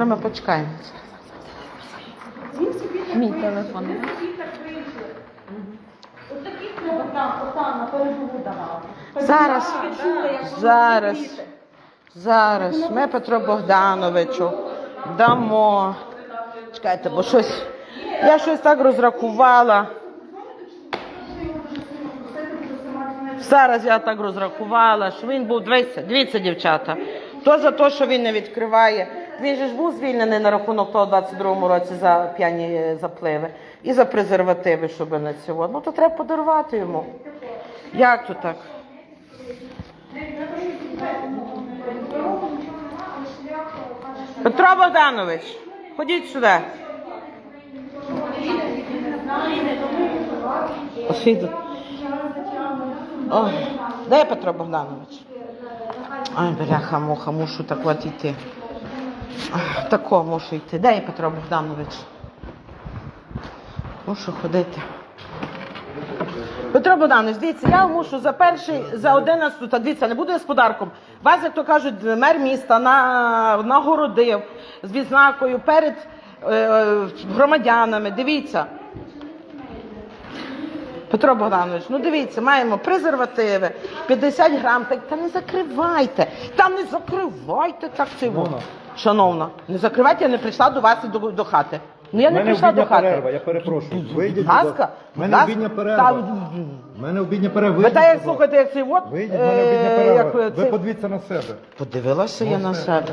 Ми почекаємо. Мій телефон. Зараз, зараз, зараз ми Петру Богдановичу дамо. Чекайте, бо щось. Я щось так розрахувала. Зараз я так розрахувала, що він був, дивіться, дивіться, дівчата. То за те, що він не відкриває. Він же ж був звільнений на рахунок того 22-му році за п'яні е, запливи і за презервативи, щоб не цього. Ну то треба подарувати йому. Як то так? Петро Богданович, ходіть сюди. Ой, де Петро Богданович? Ай, бляха, муха, мушу так от йти. Тако мушу йти. Де є Петро Богданович? Мушу ходити. Петро Богданович, дивіться, я мушу за перший, за 11, та дивіться, не буду я з подарком. Вас, як то кажуть, мер міста на, нагородив з відзнакою перед е, громадянами. Дивіться. Петро Богданович, ну дивіться, маємо презервативи, 50 грам. Та, та не закривайте. Та не закривайте так цього. Шановна, не закривайте, я не прийшла до вас і до, до хати. Ну я У не мене прийшла до обідня хати. перерва, я перепрошую. Вийдіть, Будь ласка, ласка. У мене ласка. обідня Та, перерва. У мене обідня перерва. Ви Вийдіть, так як будь ласка. слухайте, як цей от. Вийдіть, в мене обідня е, перерва. Ви цей- подивіться на себе. Подивилася я Ну, на себе.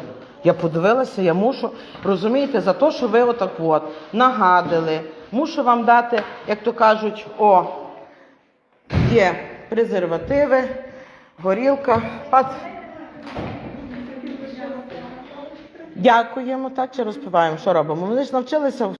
Я подивилася, я мушу, розумієте, за те, що ви отак от нагадили. Мушу вам дати, як то кажуть, о, є презервативи, горілка. Дякуємо, так чи розпиваємо? Що робимо? Вони ж навчилися.